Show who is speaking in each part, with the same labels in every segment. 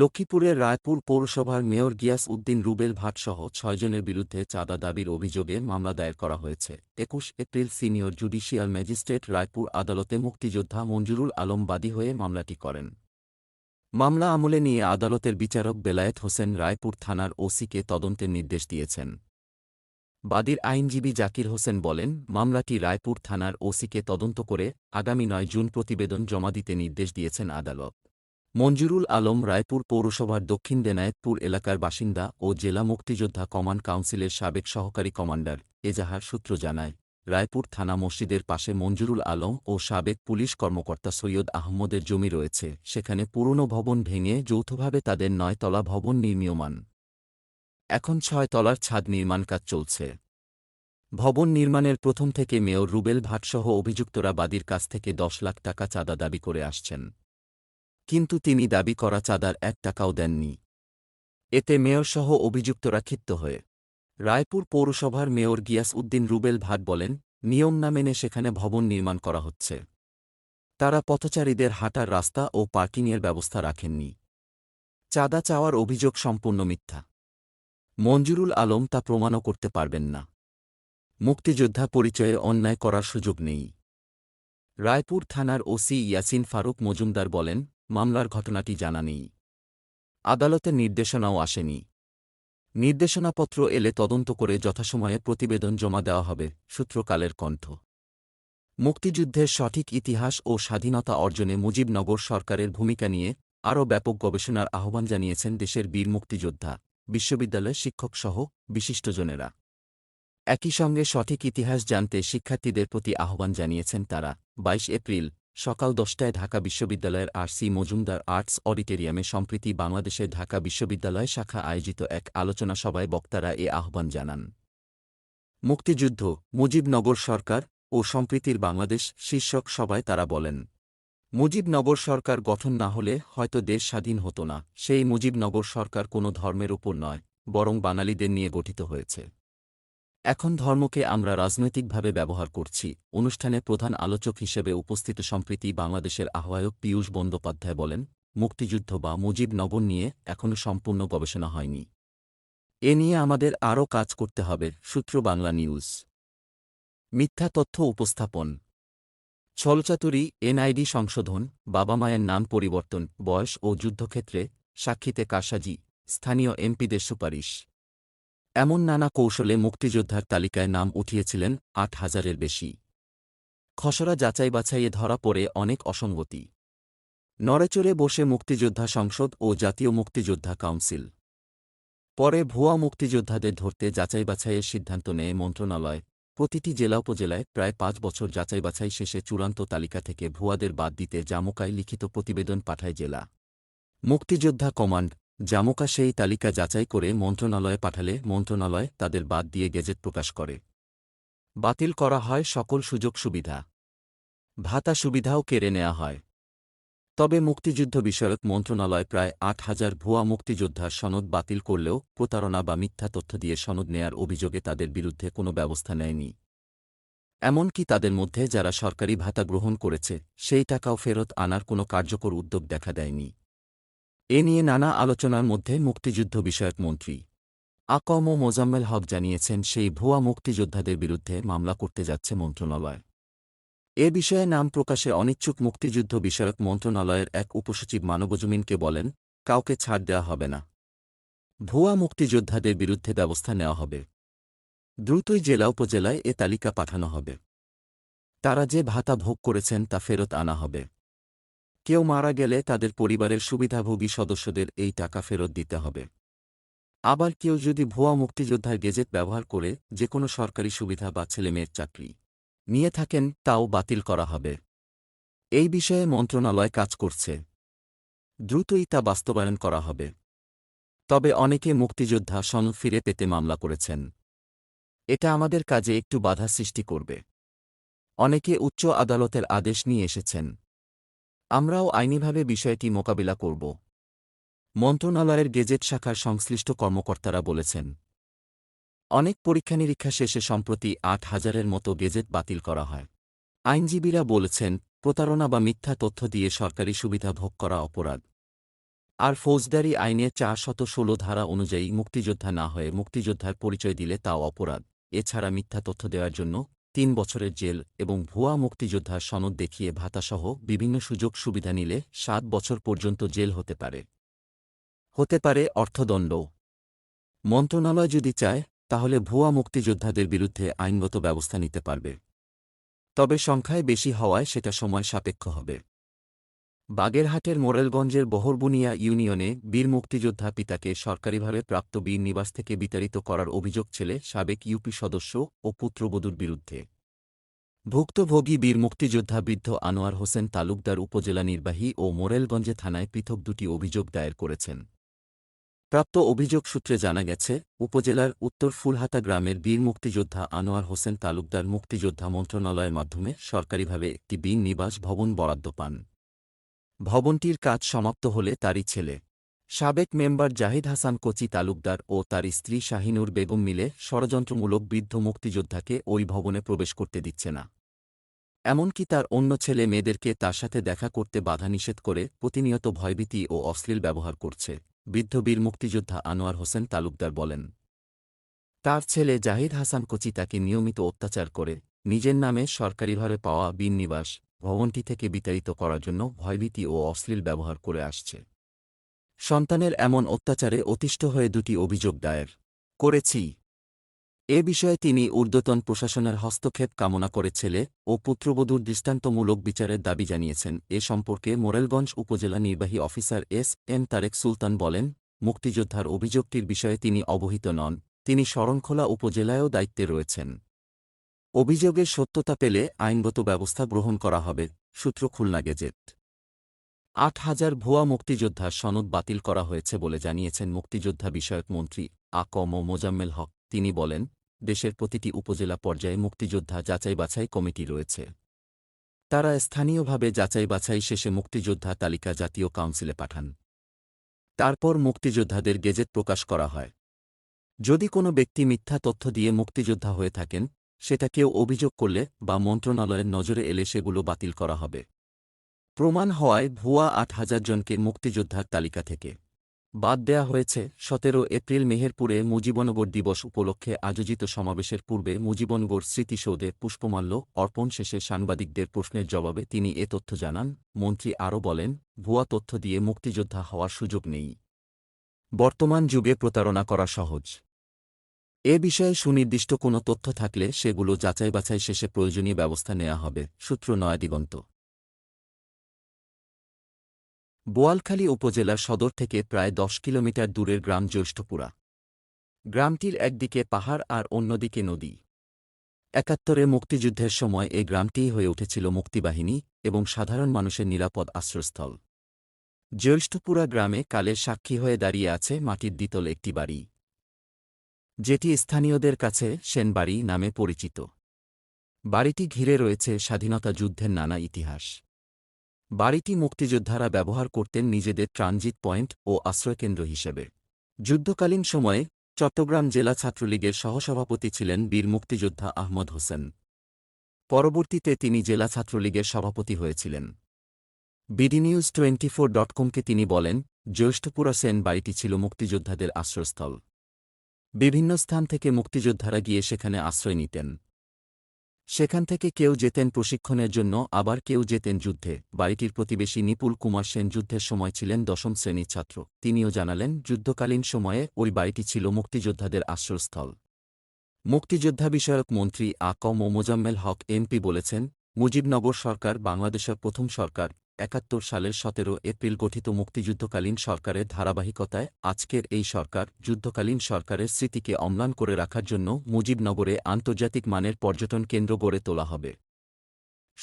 Speaker 1: লক্ষ্মীপুরের রায়পুর পৌরসভার মেয়র গিয়াস উদ্দিন রুবেল ভাটসহ ছয়জনের বিরুদ্ধে চাঁদা দাবির অভিযোগে মামলা দায়ের করা হয়েছে একুশ April senior judicial magistrate Raipur আদালতে মুক্তিযোদ্ধা মঞ্জুরুল আলম বাদী হয়ে মামলাটি করেন মামলা আমলে নিয়ে আদালতের বিচারক বেলায়েত হোসেন রায়পুর থানার ওসিকে তদন্তের নির্দেশ দিয়েছেন বাদীর আইনজীবী জাকির হোসেন বলেন মামলাটি রায়পুর থানার ওসিকে তদন্ত করে আগামী নয় জুন প্রতিবেদন জমা দিতে নির্দেশ দিয়েছেন আদালত মঞ্জুরুল আলম রায়পুর পৌরসভার দক্ষিণ দেনায়তপুর এলাকার বাসিন্দা ও জেলা মুক্তিযোদ্ধা কমান্ড কাউন্সিলের সাবেক সহকারী কমান্ডার এজাহার সূত্র জানায় রায়পুর থানা মসজিদের পাশে মঞ্জুরুল আলম ও সাবেক পুলিশ কর্মকর্তা সৈয়দ আহমদের জমি রয়েছে সেখানে পুরনো ভবন ভেঙে যৌথভাবে তাদের নয়তলা ভবন নির্মীয়মান এখন ছয় তলার ছাদ নির্মাণ কাজ চলছে ভবন নির্মাণের প্রথম থেকে মেয়র রুবেল ভাটসহ অভিযুক্তরা বাদীর কাছ থেকে দশ লাখ টাকা চাঁদা দাবি করে আসছেন কিন্তু তিনি দাবি করা চাঁদার এক টাকাও দেননি এতে মেয়রসহ অভিযুক্তরা ক্ষিপ্ত হয়ে রায়পুর পৌরসভার মেয়র গিয়াস উদ্দিন রুবেল ভাট বলেন নিয়ম না মেনে সেখানে ভবন নির্মাণ করা হচ্ছে তারা পথচারীদের হাঁটার রাস্তা ও পার্কিংয়ের ব্যবস্থা রাখেননি চাঁদা চাওয়ার অভিযোগ সম্পূর্ণ মিথ্যা মঞ্জুরুল আলম তা প্রমাণও করতে পারবেন না মুক্তিযোদ্ধা পরিচয়ে অন্যায় করার সুযোগ নেই রায়পুর থানার ওসি ইয়াসিন ফারুক মজুমদার বলেন মামলার ঘটনাটি জানা নেই আদালতের নির্দেশনাও আসেনি নির্দেশনাপত্র এলে তদন্ত করে যথাসময়ে প্রতিবেদন জমা দেওয়া হবে সূত্রকালের কণ্ঠ মুক্তিযুদ্ধের সঠিক ইতিহাস ও স্বাধীনতা অর্জনে মুজিবনগর সরকারের ভূমিকা নিয়ে আরও ব্যাপক গবেষণার আহ্বান জানিয়েছেন দেশের বীর মুক্তিযোদ্ধা বিশ্ববিদ্যালয়ের শিক্ষকসহ বিশিষ্টজনেরা একই সঙ্গে সঠিক ইতিহাস জানতে শিক্ষার্থীদের প্রতি আহ্বান জানিয়েছেন তারা বাইশ এপ্রিল সকাল দশটায় ঢাকা বিশ্ববিদ্যালয়ের আর সি মজুমদার আর্টস অডিটোরিয়ামে সম্প্রীতি বাংলাদেশের ঢাকা বিশ্ববিদ্যালয় শাখা আয়োজিত এক আলোচনা সভায় বক্তারা এ আহ্বান জানান মুক্তিযুদ্ধ মুজিবনগর সরকার ও সম্প্রীতির বাংলাদেশ শীর্ষক সভায় তারা বলেন মুজিবনগর সরকার গঠন না হলে হয়তো দেশ স্বাধীন হতো না সেই মুজিবনগর সরকার কোনো ধর্মের উপর নয় বরং বাঙালিদের নিয়ে গঠিত হয়েছে এখন ধর্মকে আমরা রাজনৈতিকভাবে ব্যবহার করছি অনুষ্ঠানে প্রধান আলোচক হিসেবে উপস্থিত সম্প্রীতি বাংলাদেশের আহ্বায়ক পীয়ূষ বন্দ্যোপাধ্যায় বলেন মুক্তিযুদ্ধ বা মুজিবনগর নিয়ে এখনও সম্পূর্ণ গবেষণা হয়নি এ নিয়ে আমাদের আরও কাজ করতে হবে সূত্র বাংলা নিউজ মিথ্যা তথ্য উপস্থাপন ছলচাতুরি এনআইডি সংশোধন বাবা মায়ের নাম পরিবর্তন বয়স ও যুদ্ধক্ষেত্রে সাক্ষীতে কাশাজি স্থানীয় এমপিদের সুপারিশ এমন নানা কৌশলে মুক্তিযোদ্ধার তালিকায় নাম উঠিয়েছিলেন আট হাজারের বেশি খসড়া যাচাই বাছাইয়ে ধরা পড়ে অনেক অসঙ্গতি নড়েচড়ে বসে মুক্তিযোদ্ধা সংসদ ও জাতীয় মুক্তিযোদ্ধা কাউন্সিল পরে ভুয়া মুক্তিযোদ্ধাদের ধরতে যাচাই বাছাইয়ের সিদ্ধান্ত নেয় মন্ত্রণালয় প্রতিটি জেলা উপজেলায় প্রায় পাঁচ বছর যাচাই বাছাই শেষে চূড়ান্ত তালিকা থেকে ভুয়াদের বাদ দিতে জামুকায় লিখিত প্রতিবেদন পাঠায় জেলা মুক্তিযোদ্ধা কমান্ড জামুকা সেই তালিকা যাচাই করে মন্ত্রণালয়ে পাঠালে মন্ত্রণালয় তাদের বাদ দিয়ে গেজেট প্রকাশ করে বাতিল করা হয় সকল সুযোগ সুবিধা ভাতা সুবিধাও কেড়ে নেওয়া হয় তবে মুক্তিযুদ্ধ বিষয়ক মন্ত্রণালয় প্রায় আট হাজার ভুয়া মুক্তিযোদ্ধার সনদ বাতিল করলেও প্রতারণা বা মিথ্যা তথ্য দিয়ে সনদ নেয়ার অভিযোগে তাদের বিরুদ্ধে কোনো ব্যবস্থা নেয়নি এমনকি তাদের মধ্যে যারা সরকারি ভাতা গ্রহণ করেছে সেই টাকাও ফেরত আনার কোনো কার্যকর উদ্যোগ দেখা দেয়নি এ নিয়ে নানা আলোচনার মধ্যে মুক্তিযুদ্ধ বিষয়ক মন্ত্রী আকম ও মোজাম্মেল হক জানিয়েছেন সেই ভুয়া মুক্তিযোদ্ধাদের বিরুদ্ধে মামলা করতে যাচ্ছে মন্ত্রণালয় এ বিষয়ে নাম প্রকাশে অনিচ্ছুক মুক্তিযুদ্ধ বিষয়ক মন্ত্রণালয়ের এক উপসচিব মানবজমিনকে বলেন কাউকে ছাড় দেওয়া হবে না ভুয়া মুক্তিযোদ্ধাদের বিরুদ্ধে ব্যবস্থা নেওয়া হবে দ্রুতই জেলা উপজেলায় এ তালিকা পাঠানো হবে তারা যে ভাতা ভোগ করেছেন তা ফেরত আনা হবে কেউ মারা গেলে তাদের পরিবারের সুবিধাভোগী সদস্যদের এই টাকা ফেরত দিতে হবে আবার কেউ যদি ভুয়া মুক্তিযোদ্ধার গেজেট ব্যবহার করে যে কোনো সরকারি সুবিধা বা ছেলেমেয়ের চাকরি নিয়ে থাকেন তাও বাতিল করা হবে এই বিষয়ে মন্ত্রণালয় কাজ করছে দ্রুতই তা বাস্তবায়ন করা হবে তবে অনেকে মুক্তিযোদ্ধা সনদ ফিরে পেতে মামলা করেছেন এটা আমাদের কাজে একটু বাধা সৃষ্টি করবে অনেকে উচ্চ আদালতের আদেশ নিয়ে এসেছেন আমরাও আইনিভাবে বিষয়টি মোকাবিলা করব মন্ত্রণালয়ের গেজেট শাখার সংশ্লিষ্ট কর্মকর্তারা বলেছেন অনেক পরীক্ষা নিরীক্ষা শেষে সম্প্রতি আট হাজারের মতো গেজেট বাতিল করা হয় আইনজীবীরা বলেছেন প্রতারণা বা মিথ্যা তথ্য দিয়ে সরকারি সুবিধা ভোগ করা অপরাধ আর ফৌজদারি আইনে চার শত ষোলো ধারা অনুযায়ী মুক্তিযোদ্ধা না হয়ে মুক্তিযোদ্ধার পরিচয় দিলে তাও অপরাধ এছাড়া মিথ্যা তথ্য দেওয়ার জন্য তিন বছরের জেল এবং ভুয়া মুক্তিযোদ্ধার সনদ দেখিয়ে ভাতাসহ বিভিন্ন সুযোগ সুবিধা নিলে সাত বছর পর্যন্ত জেল হতে পারে হতে পারে অর্থদণ্ড মন্ত্রণালয় যদি চায় তাহলে ভুয়া মুক্তিযোদ্ধাদের বিরুদ্ধে আইনগত ব্যবস্থা নিতে পারবে তবে সংখ্যায় বেশি হওয়ায় সেটা সময় সাপেক্ষ হবে বাগেরহাটের মোরেলগঞ্জের বহরবুনিয়া ইউনিয়নে বীর মুক্তিযোদ্ধা পিতাকে সরকারিভাবে প্রাপ্ত বীর নিবাস থেকে বিতাড়িত করার অভিযোগ ছেলে সাবেক ইউপি সদস্য ও পুত্রবধূর বিরুদ্ধে ভুক্তভোগী বীর মুক্তিযোদ্ধা বৃদ্ধ আনোয়ার হোসেন তালুকদার উপজেলা নির্বাহী ও মোরেলগঞ্জে থানায় পৃথক দুটি অভিযোগ দায়ের করেছেন প্রাপ্ত অভিযোগ সূত্রে জানা গেছে উপজেলার উত্তর ফুলহাতা গ্রামের বীর মুক্তিযোদ্ধা আনোয়ার হোসেন তালুকদার মুক্তিযোদ্ধা মন্ত্রণালয়ের মাধ্যমে সরকারিভাবে একটি বীর নিবাস ভবন বরাদ্দ পান ভবনটির কাজ সমাপ্ত হলে তারই ছেলে সাবেক মেম্বার জাহিদ হাসান কোচি তালুকদার ও তার স্ত্রী শাহিনুর বেগম মিলে ষড়যন্ত্রমূলক বৃদ্ধ মুক্তিযোদ্ধাকে ওই ভবনে প্রবেশ করতে দিচ্ছে না এমনকি তার অন্য ছেলে মেয়েদেরকে তার সাথে দেখা করতে বাধা নিষেধ করে প্রতিনিয়ত ভয়ভীতি ও অশ্লীল ব্যবহার করছে বৃদ্ধ বীর মুক্তিযোদ্ধা আনোয়ার হোসেন তালুকদার বলেন তার ছেলে জাহিদ হাসান কোচি তাকে নিয়মিত অত্যাচার করে নিজের নামে সরকারিভাবে পাওয়া বিন নিবাস ভবনটি থেকে বিতাড়িত করার জন্য ভয়ভীতি ও অশ্লীল ব্যবহার করে আসছে সন্তানের এমন অত্যাচারে অতিষ্ঠ হয়ে দুটি অভিযোগ দায়ের করেছি এ বিষয়ে তিনি ঊর্ধ্বতন প্রশাসনের হস্তক্ষেপ কামনা করে ছেলে ও পুত্রবধূর দৃষ্টান্তমূলক বিচারের দাবি জানিয়েছেন এ সম্পর্কে মোরেলগঞ্জ উপজেলা নির্বাহী officer S M Tarek Sultan বলেন মুক্তিযোদ্ধার অভিযোগটির বিষয়ে তিনি অবহিত নন তিনি শরণখোলা উপজেলায়ও দায়িত্বে রয়েছেন অভিযোগের সত্যতা পেলে আইনগত ব্যবস্থা গ্রহণ করা হবে সূত্র খুলনা গেজেট আট হাজার ভুয়া মুক্তিযোদ্ধা সনদ বাতিল করা হয়েছে বলে জানিয়েছেন মুক্তিযোদ্ধা বিষয়ক মন্ত্রী আকম ও মোজাম্মেল হক তিনি বলেন দেশের প্রতিটি উপজেলা পর্যায়ে মুক্তিযোদ্ধা যাচাই বাছাই কমিটি রয়েছে তারা স্থানীয়ভাবে যাচাই বাছাই শেষে মুক্তিযোদ্ধা তালিকা জাতীয় কাউন্সিলে পাঠান তারপর মুক্তিযোদ্ধাদের গেজেট প্রকাশ করা হয় যদি কোনো ব্যক্তি মিথ্যা তথ্য দিয়ে মুক্তিযোদ্ধা হয়ে থাকেন সেটা কেউ অভিযোগ করলে বা মন্ত্রণালয়ের নজরে এলে সেগুলো বাতিল করা হবে প্রমাণ হওয়ায় ভুয়া আট হাজার জনকে মুক্তিযোদ্ধার তালিকা থেকে বাদ দেয়া হয়েছে সতেরো এপ্রিল মেহেরপুরে মুজিবনগর দিবস উপলক্ষে আয়োজিত সমাবেশের পূর্বে মুজিবনগর স্মৃতিসৌধে পুষ্পমাল্য অর্পণ শেষে সাংবাদিকদের প্রশ্নের জবাবে তিনি এ তথ্য জানান মন্ত্রী আরও বলেন ভুয়া তথ্য দিয়ে মুক্তিযোদ্ধা হওয়ার সুযোগ নেই বর্তমান যুগে প্রতারণা করা সহজ এ বিষয়ে সুনির্দিষ্ট কোনো তথ্য থাকলে সেগুলো যাচাই বাছাই শেষে প্রয়োজনীয় ব্যবস্থা নেওয়া হবে সূত্র নয় দিগন্ত বোয়ালখালী উপজেলার সদর থেকে প্রায় দশ কিলোমিটার দূরের গ্রাম জ্যৈষ্ঠপুরা গ্রামটির একদিকে পাহাড় আর অন্যদিকে নদী একাত্তরে মুক্তিযুদ্ধের সময় এই গ্রামটিই হয়ে উঠেছিল মুক্তিবাহিনী এবং সাধারণ মানুষের নিরাপদ আশ্রয়স্থল জ্যৈষ্ঠপুরা গ্রামে কালের সাক্ষী হয়ে দাঁড়িয়ে আছে মাটির দ্বিতল একটি বাড়ি যেটি স্থানীয়দের কাছে সেনবাড়ি নামে পরিচিত বাড়িটি ঘিরে রয়েছে স্বাধীনতা যুদ্ধের নানা ইতিহাস বাড়িটি মুক্তিযোদ্ধারা ব্যবহার করতেন নিজেদের ট্রানজিট পয়েন্ট ও আশ্রয়কেন্দ্র হিসেবে যুদ্ধকালীন সময়ে চট্টগ্রাম জেলা ছাত্রলীগের সহসভাপতি ছিলেন বীর মুক্তিযোদ্ধা আহমদ হোসেন পরবর্তীতে তিনি জেলা ছাত্রলীগের সভাপতি হয়েছিলেন বিডিনিউজ টোয়েন্টি ফোর ডট কমকে তিনি বলেন জ্যৈষ্ঠপুরা সেন বাড়িটি ছিল মুক্তিযোদ্ধাদের আশ্রয়স্থল বিভিন্ন স্থান থেকে মুক্তিযোদ্ধারা গিয়ে সেখানে আশ্রয় নিতেন সেখান থেকে কেউ যেতেন প্রশিক্ষণের জন্য আবার কেউ যেতেন যুদ্ধে বাড়িটির প্রতিবেশী নিপুল কুমার সেন যুদ্ধের সময় ছিলেন দশম শ্রেণীর ছাত্র তিনিও জানালেন যুদ্ধকালীন সময়ে ওই বাড়িটি ছিল মুক্তিযোদ্ধাদের আশ্রয়স্থল মুক্তিযোদ্ধা বিষয়ক মন্ত্রী আ ও মোজাম্মেল হক এমপি বলেছেন মুজিবনগর সরকার বাংলাদেশের প্রথম সরকার একাত্তর সালের সতেরো এপ্রিল গঠিত মুক্তিযুদ্ধকালীন সরকারের ধারাবাহিকতায় আজকের এই সরকার যুদ্ধকালীন সরকারের স্মৃতিকে অম্লান করে রাখার জন্য মুজিবনগরে আন্তর্জাতিক মানের পর্যটন কেন্দ্র গড়ে তোলা হবে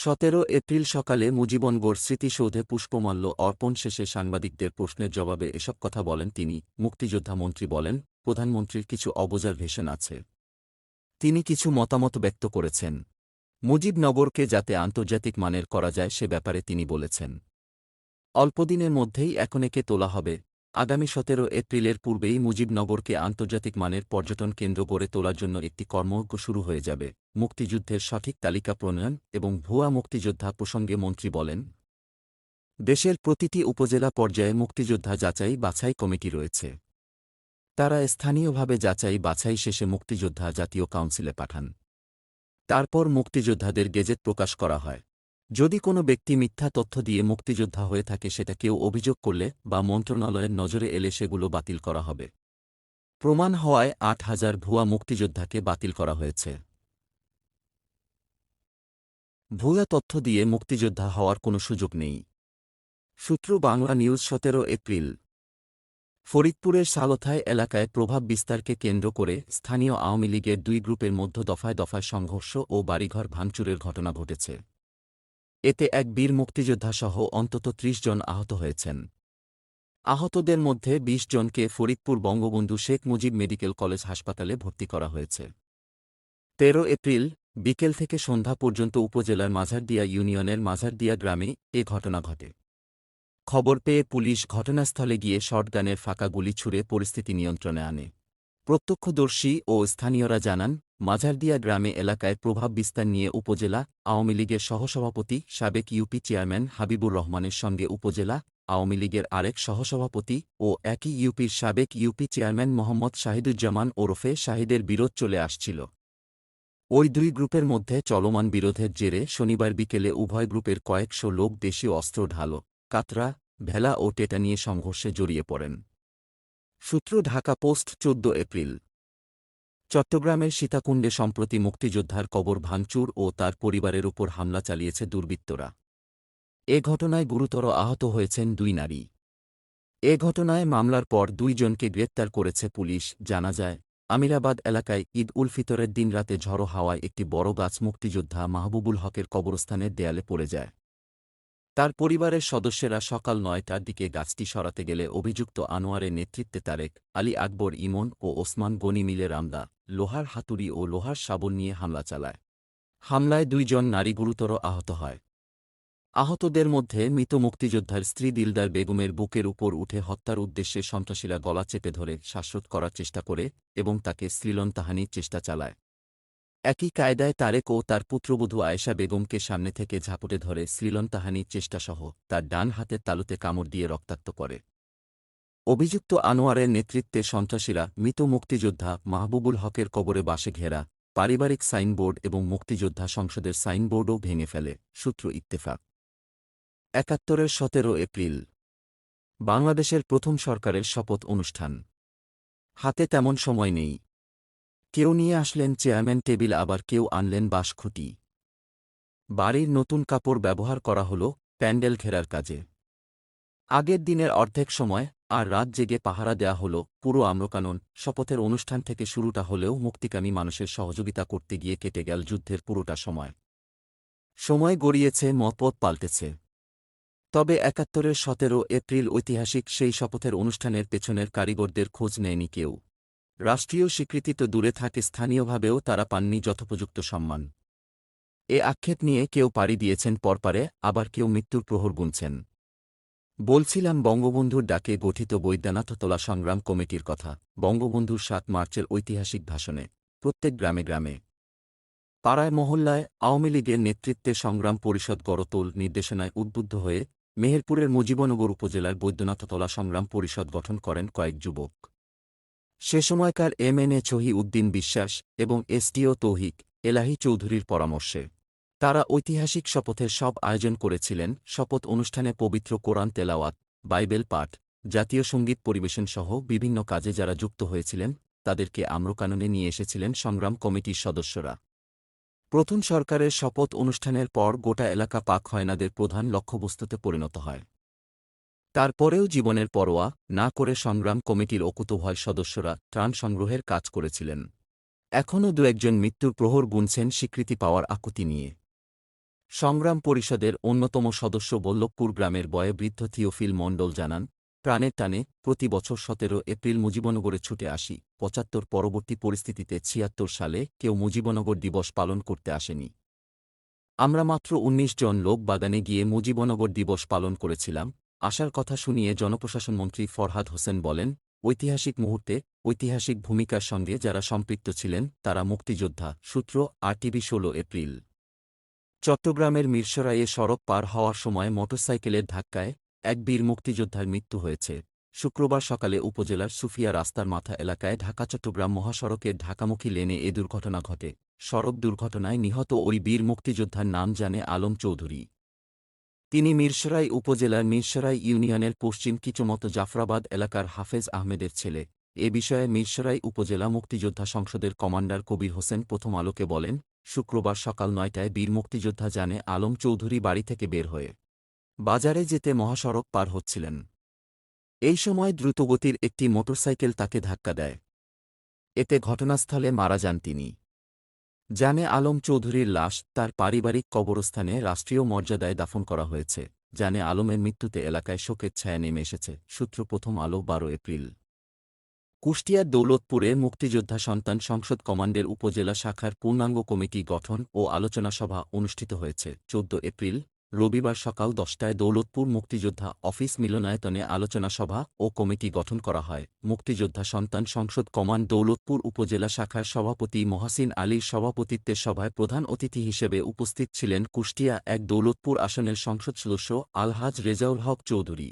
Speaker 1: সতেরো এপ্রিল সকালে মুজিবনগর স্মৃতিসৌধে পুষ্পমাল্য অর্পণ শেষে সাংবাদিকদের প্রশ্নের জবাবে এসব কথা বলেন তিনি মুক্তিযোদ্ধা মন্ত্রী বলেন প্রধানমন্ত্রীর কিছু অবজারভেশন আছে তিনি কিছু মতামত ব্যক্ত করেছেন মুজিবনগরকে যাতে আন্তর্জাতিক মানের করা যায় সে ব্যাপারে তিনি বলেছেন অল্পদিনের মধ্যেই একে তোলা হবে আগামী সতেরো এপ্রিলের পূর্বেই মুজিবনগরকে আন্তর্জাতিক মানের পর্যটন কেন্দ্র গড়ে তোলার জন্য একটি কর্মজ্ঞ শুরু হয়ে যাবে মুক্তিযুদ্ধের সঠিক তালিকা প্রণয়ন এবং ভুয়া মুক্তিযোদ্ধা প্রসঙ্গে মন্ত্রী বলেন দেশের প্রতিটি উপজেলা পর্যায়ে মুক্তিযোদ্ধা যাচাই বাছাই কমিটি রয়েছে তারা স্থানীয়ভাবে যাচাই বাছাই শেষে মুক্তিযোদ্ধা জাতীয় কাউন্সিলে পাঠান তারপর মুক্তিযোদ্ধাদের গেজেট প্রকাশ করা হয় যদি কোনো ব্যক্তি মিথ্যা তথ্য দিয়ে মুক্তিযোদ্ধা হয়ে থাকে সেটা কেউ অভিযোগ করলে বা মন্ত্রণালয়ের নজরে এলে সেগুলো বাতিল করা হবে প্রমাণ হওয়ায় আট হাজার ভুয়া মুক্তিযোদ্ধাকে বাতিল করা হয়েছে ভুয়া তথ্য দিয়ে মুক্তিযোদ্ধা হওয়ার কোনো সুযোগ নেই সূত্র বাংলা নিউজ সতেরো এপ্রিল ফরিদপুরের সালথায় এলাকায় প্রভাব বিস্তারকে কেন্দ্র করে স্থানীয় আওয়ামী লীগের দুই গ্রুপের মধ্য দফায় দফায় সংঘর্ষ ও বাড়িঘর ভাঙচুরের ঘটনা ঘটেছে এতে এক বীর মুক্তিযোদ্ধাসহ অন্তত ত্রিশ জন আহত হয়েছেন আহতদের মধ্যে ২০ জনকে ফরিদপুর বঙ্গবন্ধু শেখ মুজিব মেডিকেল কলেজ হাসপাতালে ভর্তি করা হয়েছে তেরো এপ্রিল বিকেল থেকে সন্ধ্যা পর্যন্ত উপজেলার মাঝারদিয়া ইউনিয়নের মাঝারদিয়া গ্রামে এ ঘটনা ঘটে খবর পেয়ে পুলিশ ঘটনাস্থলে গিয়ে শটগানের ফাঁকা গুলি ছুড়ে পরিস্থিতি নিয়ন্ত্রণে আনে প্রত্যক্ষদর্শী ও স্থানীয়রা জানান মাঝারদিয়া গ্রামে এলাকায় প্রভাব বিস্তার নিয়ে উপজেলা আওয়ামী লীগের সহসভাপতি সাবেক ইউপি চেয়ারম্যান হাবিবুর রহমানের সঙ্গে উপজেলা আওয়ামী লীগের আরেক সহসভাপতি ও একই ইউপির সাবেক ইউপি চেয়ারম্যান মোহাম্মদ শাহিদুজ্জামান ওরফে শাহিদের বিরোধ চলে আসছিল ওই দুই গ্রুপের মধ্যে চলমান বিরোধের জেরে শনিবার বিকেলে উভয় গ্রুপের কয়েকশো লোক দেশীয় অস্ত্র ঢাল কাতরা ভেলা ও টেটা নিয়ে সংঘর্ষে জড়িয়ে পড়েন সূত্র ঢাকা পোস্ট চোদ্দ এপ্রিল চট্টগ্রামের সীতাকুণ্ডে সম্প্রতি মুক্তিযোদ্ধার কবর ভাঙচুর ও তার পরিবারের উপর হামলা চালিয়েছে দুর্বৃত্তরা এ ঘটনায় গুরুতর আহত হয়েছেন দুই নারী এ ঘটনায় মামলার পর দুইজনকে গ্রেপ্তার করেছে পুলিশ জানা যায় আমিরাবাদ এলাকায় ঈদ উল ফিতরের দিনরাতে ঝড়ো হাওয়ায় একটি বড় গাছ মুক্তিযোদ্ধা মাহবুবুল হকের কবরস্থানের দেয়ালে পড়ে যায় তার পরিবারের সদস্যেরা সকাল নয়টার দিকে গাছটি সরাতে গেলে অভিযুক্ত আনোয়ারের নেতৃত্বে তারেক আলী আকবর ইমন ও ওসমান গনি মিলে রামদা লোহার হাতুড়ি ও লোহার সাবন নিয়ে হামলা চালায় হামলায় দুইজন নারী গুরুতর আহত হয় আহতদের মধ্যে মৃত মুক্তিযোদ্ধার স্ত্রী দিলদার বেগমের বুকের উপর উঠে হত্যার উদ্দেশ্যে সন্ত্রাসীরা গলা চেপে ধরে শ্বাসরোধ করার চেষ্টা করে এবং তাকে শ্রীলন্তাহানির চেষ্টা চালায় একই কায়দায় তারেক ও তার পুত্রবধূ আয়েশা বেগমকে সামনে থেকে ঝাপটে ধরে শ্রীলন্তাহানির চেষ্টাসহ তার ডান হাতের তালুতে কামড় দিয়ে রক্তাক্ত করে অভিযুক্ত আনোয়ারের নেতৃত্বে সন্ত্রাসীরা মৃত মুক্তিযোদ্ধা মাহবুবুল হকের কবরে বাসে ঘেরা পারিবারিক সাইনবোর্ড এবং মুক্তিযোদ্ধা সংসদের সাইনবোর্ডও ভেঙে ফেলে সূত্র ইত্তেফাক একাত্তরের সতেরো এপ্রিল বাংলাদেশের প্রথম সরকারের শপথ অনুষ্ঠান হাতে তেমন সময় নেই কেউ নিয়ে আসলেন চেয়ারম্যান টেবিল আবার কেউ আনলেন বাঁশখুঁটি বাড়ির নতুন কাপড় ব্যবহার করা হল প্যান্ডেল ঘেরার কাজে আগের দিনের অর্ধেক সময় আর রাত জেগে পাহারা দেয়া হল পুরো আম্রকানন শপথের অনুষ্ঠান থেকে শুরুটা হলেও মুক্তিকামী মানুষের সহযোগিতা করতে গিয়ে কেটে গেল যুদ্ধের পুরোটা সময় সময় গড়িয়েছে মতপথ পাল্টেছে তবে একাত্তরের সতেরো এপ্রিল ঐতিহাসিক সেই শপথের অনুষ্ঠানের পেছনের কারিগরদের খোঁজ নেয়নি কেউ রাষ্ট্রীয় স্বীকৃতি তো দূরে থাকে স্থানীয়ভাবেও তারা পাননি যথোপযুক্ত সম্মান এ আক্ষেপ নিয়ে কেউ পাড়ি দিয়েছেন পরপারে আবার কেউ মৃত্যুর প্রহর গুনছেন বলছিলাম বঙ্গবন্ধুর ডাকে গঠিত বৈদ্যনাথ তোলা সংগ্রাম কমিটির কথা বঙ্গবন্ধুর সাত মার্চের ঐতিহাসিক ভাষণে প্রত্যেক গ্রামে গ্রামে পাড়ায় মহল্লায় আওয়ামী লীগের নেতৃত্বে সংগ্রাম পরিষদ গড়তোল নির্দেশনায় উদ্বুদ্ধ হয়ে মেহেরপুরের মুজিবনগর উপজেলার বৈদ্যনাথতলা সংগ্রাম পরিষদ গঠন করেন কয়েক যুবক সে সময়কার M N A Chhahi Uddin Biswas এবং এসটিও তৌহিক এলাহি চৌধুরীর পরামর্শে তারা ঐতিহাসিক শপথের সব আয়োজন করেছিলেন শপথ অনুষ্ঠানে পবিত্র কোরআন তেলাওয়াত বাইবেল পাঠ জাতীয় সঙ্গীত পরিবেশন সহ বিভিন্ন কাজে যারা যুক্ত হয়েছিলেন তাদেরকে আম্রকাননে নিয়ে এসেছিলেন সংগ্রাম কমিটির সদস্যরা প্রথম সরকারের শপথ অনুষ্ঠানের পর গোটা এলাকা পাক হয়নাদের প্রধান লক্ষ্যবস্তুতে পরিণত হয় তারপরেও জীবনের পরোয়া না করে সংগ্রাম কমিটির অকুতভয় সদস্যরা ত্রাণ সংগ্রহের কাজ করেছিলেন এখনও দু একজন মৃত্যুর প্রহর গুনছেন স্বীকৃতি পাওয়ার আকুতি নিয়ে সংগ্রাম পরিষদের অন্যতম সদস্য বল্লভপুর গ্রামের বয়োবৃদ্ধ থিওফিল মণ্ডল জানান প্রাণের টানে প্রতি বছর সতেরো এপ্রিল মুজিবনগরে ছুটে আসি পঁচাত্তর পরবর্তী পরিস্থিতিতে ছিয়াত্তর সালে কেউ মুজিবনগর দিবস পালন করতে আসেনি আমরা মাত্র ১৯ জন লোক বাগানে গিয়ে মুজিবনগর দিবস পালন করেছিলাম আসার কথা শুনিয়ে জনপ্রশাসন মন্ত্রী ফরহাদ হোসেন বলেন ঐতিহাসিক মুহূর্তে ঐতিহাসিক ভূমিকার সঙ্গে যারা সম্পৃক্ত ছিলেন তারা মুক্তিযোদ্ধা সূত্র আরটিভি ষোলো এপ্রিল চট্টগ্রামের মিরসরাইয়ে সড়ক পার হওয়ার সময় মোটরসাইকেলের ধাক্কায় এক বীর মুক্তিযোদ্ধার মৃত্যু হয়েছে শুক্রবার সকালে উপজেলার সুফিয়া রাস্তার মাথা এলাকায় ঢাকা চট্টগ্রাম মহাসড়কের ঢাকামুখী লেনে এ দুর্ঘটনা ঘটে সড়ক দুর্ঘটনায় নিহত ওই বীর মুক্তিযোদ্ধার নাম জানে আলম চৌধুরী তিনি মিরসরাই উপজেলার মিরসরাই ইউনিয়নের পশ্চিম কিচুমত জাফরাবাদ এলাকার হাফেজ আহমেদের ছেলে এ বিষয়ে মিরসরাই উপজেলা মুক্তিযোদ্ধা সংসদের কমান্ডার কবির হোসেন প্রথম আলোকে বলেন শুক্রবার সকাল নয়টায় বীর মুক্তিযোদ্ধা জানে আলম চৌধুরী বাড়ি থেকে বের হয়ে বাজারে যেতে মহাসড়ক পার হচ্ছিলেন এই সময় দ্রুতগতির একটি মোটরসাইকেল তাকে ধাক্কা দেয় এতে ঘটনাস্থলে মারা যান তিনি জানে আলম চৌধুরীর লাশ তার পারিবারিক কবরস্থানে রাষ্ট্রীয় মর্যাদায় দাফন করা হয়েছে জানে আলমের মৃত্যুতে এলাকায় শোকের ছায়া নেমে এসেছে সূত্র প্রথম আলো বারো এপ্রিল কুষ্টিয়ার দৌলতপুরে মুক্তিযোদ্ধা সন্তান সংসদ কমান্ডের উপজেলা শাখার পূর্ণাঙ্গ কমিটি গঠন ও আলোচনা সভা অনুষ্ঠিত হয়েছে চোদ্দ এপ্রিল রবিবার সকাল দশটায় দৌলতপুর মুক্তিযোদ্ধা অফিস মিলনায়তনে আলোচনা সভা ও কমিটি গঠন করা হয় মুক্তিযোদ্ধা সন্তান সংসদ কমান্ড দৌলতপুর উপজেলা শাখার সভাপতি মহাসিন আলীর সভাপতিত্বে সভায় প্রধান অতিথি হিসেবে উপস্থিত ছিলেন কুষ্টিয়া এক দৌলতপুর আসনের সংসদ সদস্য আলহাজ রেজাউল হক চৌধুরী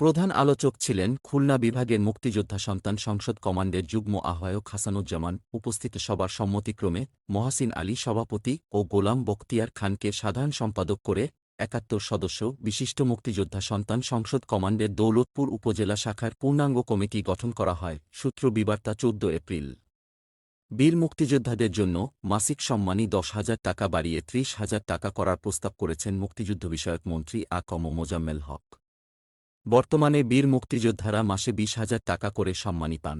Speaker 1: প্রধান আলোচক ছিলেন খুলনা বিভাগের মুক্তিযোদ্ধা সন্তান সংসদ কমান্ডের যুগ্ম আহ্বায়ক হাসানুজ্জামান উপস্থিত সবার সম্মতিক্রমে মহাসিন আলী সভাপতি ও গোলাম বখতিয়ার খানকে সাধারণ সম্পাদক করে একাত্তর সদস্য বিশিষ্ট মুক্তিযোদ্ধা সন্তান সংসদ কমান্ডের দৌলতপুর উপজেলা শাখার পূর্ণাঙ্গ কমিটি গঠন করা হয় সূত্র বিবার্তা চোদ্দ এপ্রিল বীর মুক্তিযোদ্ধাদের জন্য মাসিক সম্মানী দশ হাজার টাকা বাড়িয়ে ত্রিশ হাজার টাকা করার প্রস্তাব করেছেন মুক্তিযুদ্ধ বিষয়ক মন্ত্রী আকম মোজাম্মেল হক বর্তমানে বীর মুক্তিযোদ্ধারা মাসে বিশ হাজার টাকা করে সম্মানী পান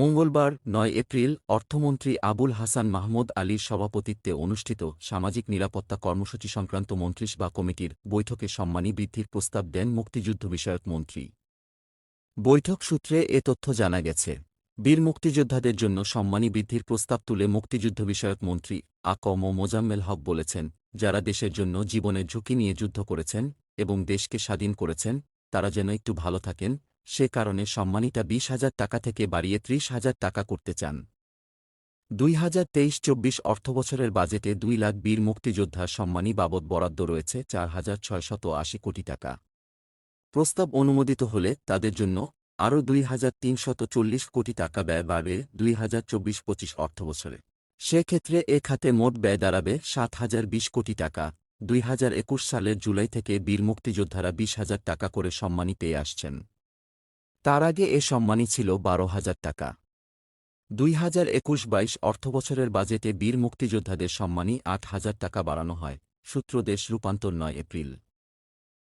Speaker 1: মঙ্গলবার নয় এপ্রিল অর্থমন্ত্রী আবুল হাসান মাহমুদ আলীর সভাপতিত্বে অনুষ্ঠিত সামাজিক নিরাপত্তা কর্মসূচি সংক্রান্ত মন্ত্রিস বা কমিটির বৈঠকে সম্মানী বৃদ্ধির প্রস্তাব দেন মুক্তিযুদ্ধ বিষয়ক মন্ত্রী বৈঠক সূত্রে এ তথ্য জানা গেছে বীর মুক্তিযোদ্ধাদের জন্য সম্মানী বৃদ্ধির প্রস্তাব তুলে মুক্তিযুদ্ধ বিষয়ক মন্ত্রী আকম মোজাম্মেল হক বলেছেন যারা দেশের জন্য জীবনের ঝুঁকি নিয়ে যুদ্ধ করেছেন এবং দেশকে স্বাধীন করেছেন তারা যেন একটু ভালো থাকেন সে কারণে সম্মানিতা বিশ হাজার টাকা থেকে বাড়িয়ে ত্রিশ হাজার টাকা করতে চান দুই হাজার তেইশ চব্বিশ অর্থবছরের বাজেটে দুই লাখ বীর মুক্তিযোদ্ধা সম্মানী বাবদ বরাদ্দ রয়েছে চার হাজার ছয়শত আশি কোটি টাকা প্রস্তাব অনুমোদিত হলে তাদের জন্য আরও দুই হাজার তিনশত চল্লিশ কোটি টাকা ব্যয় বাড়বে দুই হাজার চব্বিশ পঁচিশ অর্থবছরে সেক্ষেত্রে এ খাতে মোট ব্যয় দাঁড়াবে সাত হাজার বিশ কোটি টাকা দুই হাজার একুশ সালের জুলাই থেকে বীর মুক্তিযোদ্ধারা বিশ হাজার টাকা করে সম্মানী পেয়ে আসছেন তার আগে এ সম্মানী ছিল বারো হাজার টাকা দুই হাজার একুশ বাইশ অর্থবছরের বাজেটে বীর মুক্তিযোদ্ধাদের সম্মানী আট হাজার টাকা বাড়ানো হয় সূত্র দেশ রূপান্তর নয় এপ্রিল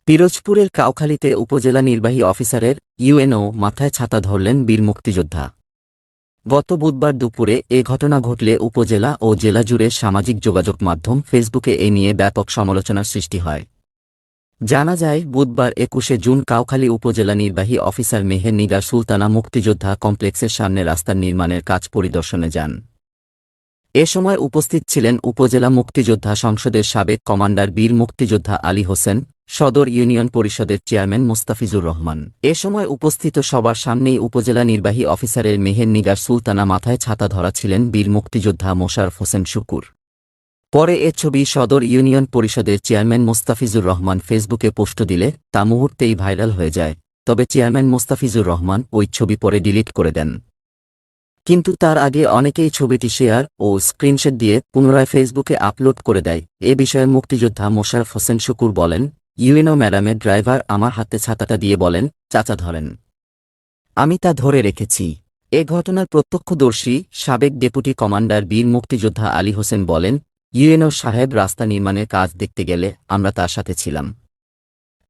Speaker 1: পিরোজপুরের কাউখালীতে উপজেলা নির্বাহী অফিসারের ইউএনও মাথায় ছাতা ধরলেন বীর মুক্তিযোদ্ধা গত বুধবার দুপুরে এ ঘটনা ঘটলে উপজেলা ও জেলা জুড়ে সামাজিক যোগাযোগ মাধ্যম ফেসবুকে এ নিয়ে ব্যাপক সমালোচনার সৃষ্টি হয় জানা যায় বুধবার একুশে জুন কাউখালী উপজেলা নির্বাহী অফিসার মেহের নিগার সুলতানা মুক্তিযোদ্ধা কমপ্লেক্সের সামনে রাস্তা নির্মাণের কাজ পরিদর্শনে যান এ সময় উপস্থিত ছিলেন উপজেলা মুক্তিযোদ্ধা সংসদের সাবেক কমান্ডার বীর মুক্তিযোদ্ধা আলী হোসেন সদর ইউনিয়ন পরিষদের চেয়ারম্যান মোস্তাফিজুর রহমান এ সময় উপস্থিত সবার সামনেই উপজেলা নির্বাহী অফিসারের মেহের নিগার সুলতানা মাথায় ছাতা ধরা ছিলেন বীর মুক্তিযোদ্ধা মোশারফ হোসেন শুকুর পরে এ ছবি সদর ইউনিয়ন পরিষদের চেয়ারম্যান মোস্তাফিজুর রহমান ফেসবুকে পোস্ট দিলে তা মুহূর্তেই ভাইরাল হয়ে যায় তবে চেয়ারম্যান মোস্তাফিজুর রহমান ওই ছবি পরে ডিলিট করে দেন কিন্তু তার আগে অনেকেই ছবিটি শেয়ার ও স্ক্রিনশট দিয়ে পুনরায় ফেসবুকে আপলোড করে দেয় এ বিষয়ে মুক্তিযোদ্ধা মোশারফ হোসেন শুকুর বলেন ইউএনও ম্যাডামের ড্রাইভার আমার হাতে ছাতাটা দিয়ে বলেন চাচা ধরেন আমি তা ধরে রেখেছি এ ঘটনার প্রত্যক্ষদর্শী সাবেক ডেপুটি কমান্ডার বীর মুক্তিযোদ্ধা আলী হোসেন বলেন ইউএনও সাহেব রাস্তা নির্মাণের কাজ দেখতে গেলে আমরা তার সাথে ছিলাম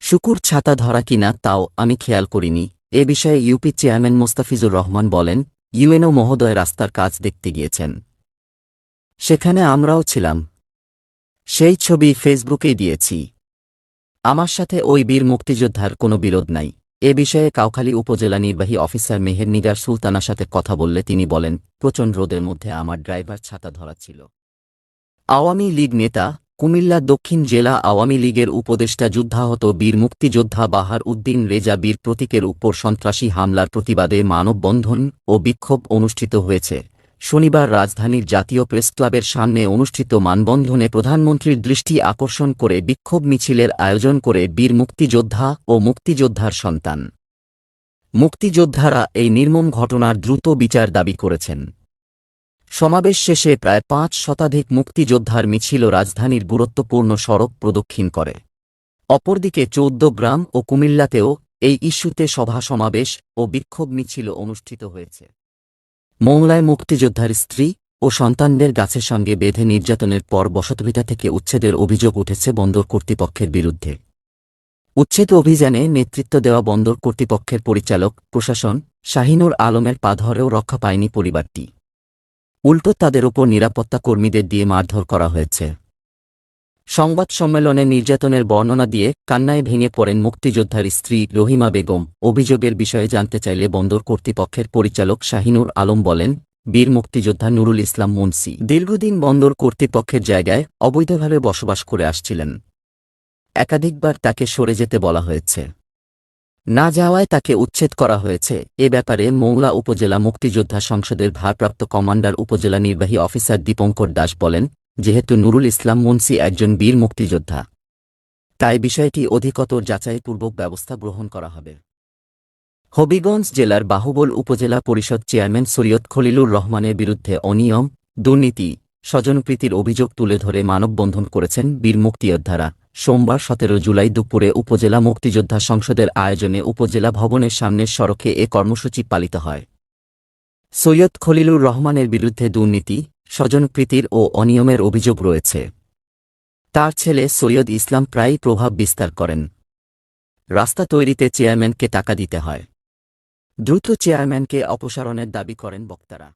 Speaker 1: শুকুর ছাতা ধরা কিনা তাও আমি খেয়াল করিনি এ বিষয়ে ইউপি চেয়ারম্যান মোস্তাফিজুর রহমান বলেন ইউএনও মহোদয় রাস্তার কাজ দেখতে গিয়েছেন সেখানে আমরাও ছিলাম সেই ছবি ফেসবুকে দিয়েছি আমার সাথে ওই বীর মুক্তিযোদ্ধার কোনো বিরোধ নাই এ বিষয়ে কাউখালী উপজেলা নির্বাহী অফিসার মেহের নিগার সুলতানার সাথে কথা বললে তিনি বলেন প্রচণ্ড রোদের মধ্যে আমার ড্রাইভার ছাতা ধরা ছিল আওয়ামী লীগ নেতা কুমিল্লা দক্ষিণ জেলা আওয়ামী লীগের উপদেষ্টা যুদ্ধাহত বীর মুক্তিযোদ্ধা বাহার উদ্দিন রেজা বীর প্রতীকের উপর সন্ত্রাসী হামলার প্রতিবাদে মানববন্ধন ও বিক্ষোভ অনুষ্ঠিত হয়েছে শনিবার রাজধানীর জাতীয় প্রেস ক্লাবের সামনে অনুষ্ঠিত মানবন্ধনে প্রধানমন্ত্রীর দৃষ্টি আকর্ষণ করে বিক্ষোভ মিছিলের আয়োজন করে বীর মুক্তিযোদ্ধা ও মুক্তিযোদ্ধার সন্তান মুক্তিযোদ্ধারা এই নির্মম ঘটনার দ্রুত বিচার দাবি করেছেন সমাবেশ শেষে প্রায় পাঁচ শতাধিক মুক্তিযোদ্ধার মিছিল রাজধানীর গুরুত্বপূর্ণ সড়ক প্রদক্ষিণ করে অপরদিকে চৌদ্দ গ্রাম ও কুমিল্লাতেও এই ইস্যুতে সভা সমাবেশ ও বিক্ষোভ মিছিল অনুষ্ঠিত হয়েছে মোংলায় মুক্তিযোদ্ধার স্ত্রী ও সন্তানদের গাছের সঙ্গে বেঁধে নির্যাতনের পর বসতভিটা থেকে উচ্ছেদের অভিযোগ উঠেছে বন্দর কর্তৃপক্ষের বিরুদ্ধে উচ্ছেদ অভিযানে নেতৃত্ব দেওয়া বন্দর কর্তৃপক্ষের পরিচালক প্রশাসন শাহিনুর আলমের পাধরেও রক্ষা পায়নি পরিবারটি উল্টো তাদের ওপর নিরাপত্তা কর্মীদের দিয়ে মারধর করা হয়েছে সংবাদ সম্মেলনে নির্যাতনের বর্ণনা দিয়ে কান্নায় ভেঙে পড়েন মুক্তিযোদ্ধার স্ত্রী রহিমা বেগম অভিযোগের বিষয়ে জানতে চাইলে বন্দর কর্তৃপক্ষের পরিচালক শাহিনুর আলম বলেন বীর মুক্তিযোদ্ধা নুরুল ইসলাম মুন্সি দীর্ঘদিন বন্দর কর্তৃপক্ষের জায়গায় অবৈধভাবে বসবাস করে আসছিলেন একাধিকবার তাকে সরে যেতে বলা হয়েছে না যাওয়ায় তাকে উচ্ছেদ করা হয়েছে এ ব্যাপারে মৌলা উপজেলা মুক্তিযোদ্ধা সংসদের ভারপ্রাপ্ত কমান্ডার উপজেলা নির্বাহী অফিসার দীপঙ্কর দাস বলেন যেহেতু নুরুল ইসলাম মুন্সি একজন বীর মুক্তিযোদ্ধা তাই বিষয়টি অধিকতর যাচাইপূর্বক ব্যবস্থা গ্রহণ করা হবে হবিগঞ্জ জেলার বাহুবল উপজেলা পরিষদ চেয়ারম্যান সৈয়দ খলিলুর রহমানের বিরুদ্ধে অনিয়ম দুর্নীতি স্বজনপ্রীতির অভিযোগ তুলে ধরে মানববন্ধন করেছেন বীর মুক্তিযোদ্ধারা সোমবার সতেরো জুলাই দুপুরে উপজেলা মুক্তিযোদ্ধা সংসদের আয়োজনে উপজেলা ভবনের সামনের সড়কে এ কর্মসূচি পালিত হয় সৈয়দ খলিলুর রহমানের বিরুদ্ধে দুর্নীতি স্বজনপ্রীতির ও অনিয়মের অভিযোগ রয়েছে তার ছেলে সৈয়দ ইসলাম প্রায়ই প্রভাব বিস্তার করেন রাস্তা তৈরিতে চেয়ারম্যানকে টাকা দিতে হয় দ্রুত চেয়ারম্যানকে অপসারণের দাবি করেন বক্তারা